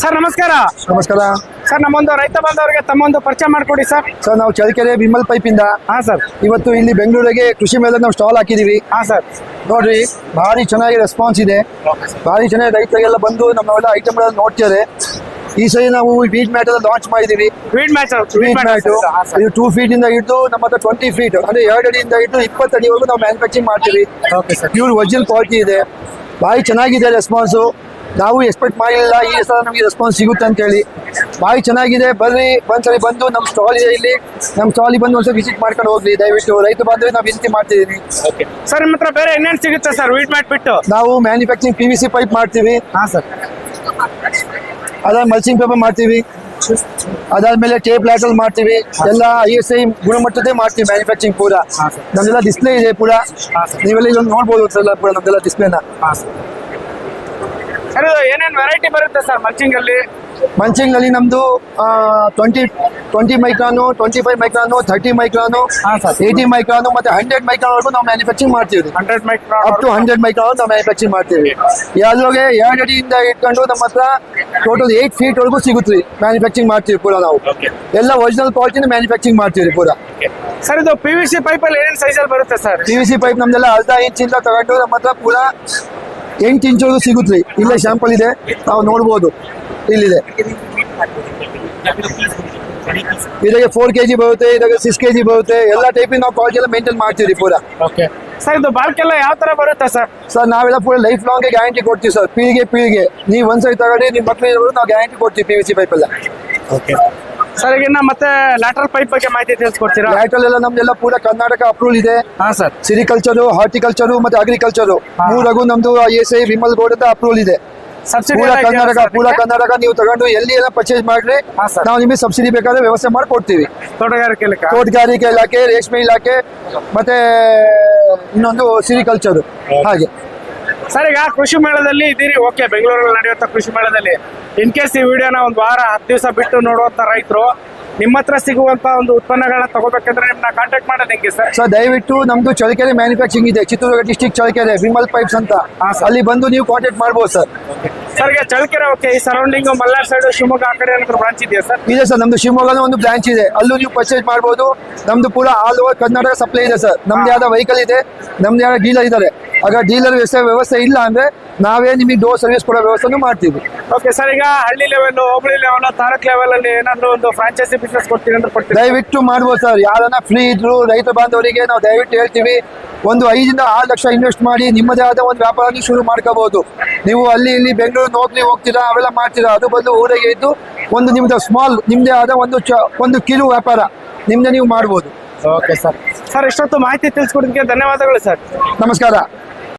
Sir ನಮಸ್ಕಾರ. ನಮಸ್ಕಾರ. Sir ನಮ್ಮೊಂದು ರೈತ ಬಾಂಧವರಿಗೆ ತಮ್ಮೊಂದು ಪರಿಚಯ ಮಾಡಿಕೊಡಿ ಸರ್. ಸರ್ ನಾವು ಚಳ್ಳಕೆರೆ ವಿಮಲ್ ಪೈಪ್ ಇಂದ ಹಾ ಸರ್. ಇವತ್ತು ಇಲ್ಲಿ ಬೆಂಗಳೂರಿಗೆ ಕೃಷಿ ಮೇಲೆ ನಾವು ಸ್ಟಾಲ್ ಹಾಕಿದೀವಿ. ಹಾ ಸರ್. ನೋಡ್ರಿ ಭಾರಿ ಚೆನ್ನಾಗಿ ರೆಸ್ಪಾನ್ಸ್ ಇದೆ. ಭಾರಿ ಚೆನ್ನಾಗಿ ರೈತರಿಗೆಲ್ಲ ಬಂದು ನಮ್ಮೆಲ್ಲ ಐಟಮ್ಗಳನ್ನ ನೋಡ್ತಾರೆ ಈ ಸರಿ ನಾವು ವೀಟ್ ಮ್ಯಾಟ್ ಲಾಂಚ್ ಮಾಡಿದೀವಿ. ವೀಡ್ ಮ್ಯಾಚ್ ವೀಟ್ ಮ್ಯಾಟ್ ಇದು ಟೂ ಫೀಟ್ ಇಂದ ಹಿಡಿದು ನಮ್ಮ ಹತ್ರ ಟ್ವೆಂಟಿ ಫೀಟ್ ಅಂದ್ರೆ ಎರಡು ಅಡಿಯಿಂದ ಹಿಡಿದು ಇಪ್ಪತ್ತು ಅಡಿವರೆಗೂ ನಾವು ಮ್ಯಾನುಫ್ಯಾಕ್ಚರಿಂಗ್ ಮಾಡ್ತೀವಿ. ಪ್ಯೂರ್ ಒರಿಜಿನಲ್ ಕ್ವಾಲಿಟಿ ಇದೆ. ಭಾರಿ ಚೆನ್ನಾಗಿದೆ ರೆಸ್ಪಾನ್ಸು ನಾವು ಎಕ್ಸ್ಪೆಕ್ಟ್ ಮಾಡಿಲ್ಲ ಈ ಸಲ ನಮಗೆ ರೆಸ್ಪಾನ್ಸ್ ಸಿಗುತ್ತೆ ಅಂತ ಹೇಳಿ ಭಾರಿ ಚೆನ್ನಾಗಿದೆ ಬರ್ರಿ ಒಂದ್ಸರಿ ಬಂದು ನಮ್ಮ ಸ್ಟಾಲ್ ಇದೆ ಇಲ್ಲಿ. ನಮ್ಮ ಸ್ಟಾಲಿಗೆ ಬಂದು ಒಂದ್ಸರಿ ವಿಸಿಟ್ ಮಾಡ್ಕೊಂಡು ಹೋಗ್ಲಿ. ದಯವಿಟ್ಟು ರೈತ ಬಾಂಧವ್ಯ ನಾವು ವಿನಂತಿ ಮಾಡ್ತಿದ್ದೀನಿ ಸರ್ ನಿಮ್ಮ ಹತ್ರ ಬೇರೆ ಏನೇನು ಸಿಗುತ್ತೆ ಸರ್ ವೀಟ್ ಮಾಡಿಬಿಟ್ಟು ಬಿಟ್ಟು. ನಾವು manufacturing P V C pipe ಮಾಡ್ತೀವಿ. ಹಾಂ ಸರ್ ಅದಾದ ಮಲ್ಚಿಂಗ್ ಪೇಪರ್ ಮಾಡ್ತೀವಿ. ಅದಾದ್ಮೇಲೆ ಟೇಪ್ ಲ್ಯಾಟಲ್ ಮಾಡ್ತೀವಿ. ಎಲ್ಲ ಐ ಎಸ್ ಐ ಗುಣಮಟ್ಟದೇ ಮಾಡ್ತೀವಿ ಮ್ಯಾನುಫ್ಯಾಕ್ಚರಿಂಗ್ ಪೂರ. ನಮ್ದೆಲ್ಲ ಡಿಸ್ಪ್ಲೇ ಇದೆ ಪೂರ. ನೀವೆಲ್ಲ ಇದೊಂದು ನೋಡ್ಬೋದು ಸರ್ ಪೂರ ನಮ್ದೆಲ್ಲ ಡಿಸ್ಪ್ಲೇನ ಹಾ ಸರ್ ಇದು ಏನೇನು ವೆರೈಟಿ ಬರುತ್ತೆ ಸರ್ ಮಲ್ಚಿಂಗ್ ಅಲ್ಲಿ? ಮಂಚಿಂಗ್ನಲ್ಲಿ ನಮ್ದು twenty twenty micron twenty five micron thirty micron. Eighty micron ಮತ್ತೆ ಹಂಡ್ರೆಡ್ ಮೈಕ್ರಾನ್ ವರೆಗೂ ನಾವು ಮ್ಯಾನುಫ್ಯಾಕ್ಚರಿಂಗ್ ಮಾಡ್ತೀವಿ. Hundred mic up to hundred micron ನಾವು ಮ್ಯಾನುಫ್ಯಾಕ್ಚರಿಂಗ್ ಮಾಡ್ತೀವಿ. ಯಾವ್ದ್ರೊಳಗೆ ಎರಡು ಅಡಿಯಿಂದ ಇಟ್ಕೊಂಡು ನಮ್ಮ ಹತ್ರ ಟೋಟಲ್ ಏಟ್ ಫೀಟ್ ವರೆಗೂ ಸಿಗುತ್ತೆ ಮ್ಯಾನುಫ್ಯಾಕ್ಚರಿಂಗ್ ಮಾಡ್ತೀವಿ ಪೂರ ನಾವು. ಎಲ್ಲ ಒರಿಜಿನಲ್ ಕ್ವಾಲಿಟಿನ ಮ್ಯಾನುಫ್ಯಾಕ್ಚರಿಂಗ್ ಮಾಡ್ತೀವಿ ಪೂರ. ಸರ್ ಇದು ಪಿ ವಿ ಸಿ ಪೈಪಲ್ಲಿ ಏನೇನು ಸೈಜಲ್ಲಿ ಬರುತ್ತೆ sir? P V C pipe ನಮ್ದೆಲ್ಲ ಅರ್ಧ ಇಂಚಿಂದ ತಗೊಂಡು ನಮ್ಮ ಹತ್ರ ಪೂರ ಎಂಟು ಇಂಚವರೆಗೂ ಸಿಗುತ್ತೆ. ಇಲ್ಲೇ ಶಾಂಪಲ್ ಇದೆ. ನಾವು ನೋಡ್ಬೋದು. ಇಲ್ಲಿದೆ. ಇದಕ್ಕೆ ಫೋರ್ ಕೆ ಜಿ ಬರುತ್ತೆ ಇದಾಗ ಸಿಕ್ಸ್ ಕೆ ಜಿ ಬರುತ್ತೆ. ಎಲ್ಲ ಟೈಪಿನ ನಾವು ಕ್ವಾಲಿಟಿ ಎಲ್ಲ ಮೇಂಟೈನ್ ಮಾಡ್ತೀವಿ ಪೂರ. ಓಕೆ ಸರ್ ಇದು ಬಾಳ್ಕೆಲ್ಲ ಯಾವ ತರ ಬರುತ್ತೆ ಸರ್ ಸರ್ ನಾವೆಲ್ಲ ಫುಲ್ ಲೈಫ್ ಲಾಂಗ್ ಗ್ಯಾರಂಟಿ ಕೊಡ್ತೀವಿ ಸರ್ ಪೀಳಿಗೆ ಪೀಳಿಗೆ ನೀವು ಒಂದ್ಸರಿ ತಗೊಂಡು ನಿಮ್ಮ ಮಕ್ಕಳಿಗೆ ನಾವು ಗ್ಯಾರಂಟಿ ಕೊಡ್ತೀವಿ ಪಿ ವಿ ಸಿ ಪೈಪ್ ಎಲ್ಲ. ಓಕೆ ಸರ್ ಈಗ ಮತ್ತೆ ಲ್ಯಾಟ್ರಲ್ ಪೈಪ್ ಬಗ್ಗೆ ಮಾಹಿತಿ ತಿಳಿಸ್ಕೊಡ್ತೀರಾ? ಲ್ಯಾಟ್ರಲ್ ಎಲ್ಲ ನಮ್ದೆಲ್ಲ ಪೂರ ಕರ್ನಾಟಕ ಅಪ್ರೂವಲ್ ಇದೆ. ಹಾ ಸರ್ ಸಿರಿಕಲ್ಚರು ಹಾರ್ಟಿಕಲ್ಚರು ಮತ್ತೆ ಅಗ್ರಿಕಲ್ಚರ್ ಮೂರಗೂ ನಮ್ದು I S I Vimal board ಅಂತ ಅಪ್ರೂವಲ್ ಇದೆ. ಪೂರ ಕರ್ನಾಟಕ ಪೂರ ಕರ್ನಾಟಕ ನೀವು ತಗೊಂಡು ಎಲ್ಲಿ ಎಲ್ಲ ಪರ್ಚೇಸ್ ಮಾಡ್ರಿ. ನಾವು ನಿಮಗೆ ಸಬ್ಸಿಡಿ ಬೇಕಾದ್ರೆ ವ್ಯವಸ್ಥೆ ಮಾಡಿ ಕೊಡ್ತೀವಿ. ತೋಟಗಾರಿಕೆ ತೋಟಗಾರಿಕೆ ಇಲಾಖೆ ರೇಷ್ಮೆ ಇಲಾಖೆ ಮತ್ತೆ ಇನ್ನೊಂದು ಸಿರಿಕಲ್ಚರ್ ಹಾಗೆ. ಸರ್ ಈಗ ಕೃಷಿ ಮೇಳದಲ್ಲಿ ಇದ್ದೀರಿ ಓಕೆ ಬೆಂಗಳೂರಲ್ಲಿ ನಡೆಯುವಂತ ಕೃಷಿ ಮೇಳದಲ್ಲಿ. ಇನ್ ಕೇಸ್ ಈ ವಿಡಿಯೋನ ಒಂದು ವಾರ ಹತ್ತು ದಿವಸ ಬಿಟ್ಟು ನೋಡುವಂತ ರೈತರು ನಿಮ್ಮ ಹತ್ರ ಸಿಗುವಂತ ಒಂದು ಉತ್ಪನ್ನಗಳನ್ನ ತಗೋಬೇಕಂದ್ರೆ ನಿಮ್ಮನ್ನ ಕಾಂಟ್ಯಾಕ್ಟ್ ಮಾಡೋದು ಹೆಂಗೆ ಸರ್? ಸೊ ದಯವಿಟ್ಟು ನಮ್ದು ಚಳಿಕೆರೆ ಮ್ಯಾನುಫ್ಯಾಕ್ಚರಿಂಗ್ ಇದೆ. ಚಿತ್ರದುರ್ಗ ಡಿಸ್ಟಿಕ್ ಚಳಿಕೆರೆ ವಿಮಲ್ ಪೈಪ್ಸ್ ಅಂತ. ಅಲ್ಲಿ ಬಂದು ನೀವು ಕಾಂಟ್ಯಾಕ್ಟ್ ಮಾಡ್ಬೋದು ಸರ್. ಸರ್ ಚಳ್ಳಕೆರೆ ಓಕೆ ಈ ಸರೌಂಡಿಂಗ್ ಮಲ್ನಾಡ್ ಸೈಡ್ ಶಿವಮೊಗ್ಗ ಆ ಕಡೆ ಬ್ರಾಂಚ್ ಇದೆಯಾ ಸರ್ ಇದೆ ಸರ್ ನಮ್ದು ಶಿವಮೊಗ್ಗದ ಒಂದು ಬ್ರಾಂಚ್ ಇದೆ. ಅಲ್ಲೂ ನೀವು ಪರ್ಚೇಸ್ ಮಾಡ್ಬೋದು. ನಮ್ದು ಪೂರ ಆಲ್ ಓವರ್ ಕರ್ನಾಟಕ ಸಪ್ಲೈ ಇದೆ ಸರ್ ನಮ್ದು ಯಾವ್ದು ವೆಹಿಕಲ್ ಇದೆ. ನಮ್ದು ಯಾವ್ದು ಡೀಲರ್ ಇದ್ದಾರೆ. ಆಗ ಡೀಲರ್ ವ್ಯವಸ್ಥೆ ವ್ಯವಸ್ಥೆ ಇಲ್ಲ ಅಂದ್ರೆ ನಾವೇ ನಿಮಗೆ ಡೋರ್ ಸರ್ವಿಸ್ ಕೊಡೋ ವ್ಯವಸ್ಥೆನೂ ಮಾಡ್ತೀವಿ. ಓಕೆ ಸರ್ ಈಗ ಹಳ್ಳಿ ಲೆವೆಲ್ ಹೋಬಳಿ ಲೆವೆಲ್ ತಾಲೂಕ್ ಲೆವೆಲ್ ಅಲ್ಲಿ ಏನಾದ್ರು ಒಂದು ಫ್ರಾಂಚೈಸಿ ಬಿಸ್ನೆಸ್ ಕೊಡ್ತೀವಿ ಅಂತ ಕೊಡ್ತೀವಿ ದಯವಿಟ್ಟು ಮಾಡ್ಬೋದು ಸರ್ ಯಾರನ್ನ ಫ್ರೀ ಇದ್ರು ರೈತ ಬಾಂಧವರಿಗೆ ನಾವು ದಯವಿಟ್ಟು ಹೇಳ್ತೀವಿ ಒಂದು ಐದರಿಂದ ಆರು ಲಕ್ಷ ಇನ್ವೆಸ್ಟ್ ಮಾಡಿ ನಿಮ್ಮದೇ ಆದ ಒಂದು ವ್ಯಾಪಾರ ಶುರು ಮಾಡ್ಕೋಬಹುದು ನೀವು ಅಲ್ಲಿ ಇಲ್ಲಿ ಬೆಂಗಳೂರು ನೋಡ್ಲಿ ಹೋಗ್ತೀರಾ ಅವೆಲ್ಲ ಮಾಡ್ತೀರಾ ಅದು ಬದಲು ಊರಿಗೆ ಇದ್ದು ಒಂದು ನಿಮ್ದು ಸ್ಮಾಲ್ ನಿಮ್ಮದೇ ಆದ ಒಂದು ಚ ಒಂದು ಕಿರು ವ್ಯಾಪಾರ ನಿಮ್ಮದೇ ನೀವು ಮಾಡ್ಬೋದು. ಓಕೆ ಸರ್ ಸರ್ ಇಷ್ಟೊತ್ತು ಮಾಹಿತಿ ತಿಳಿಸ್ಕೊಡೋದಕ್ಕೆ ಧನ್ಯವಾದಗಳು ಸರ್ ನಮಸ್ಕಾರ.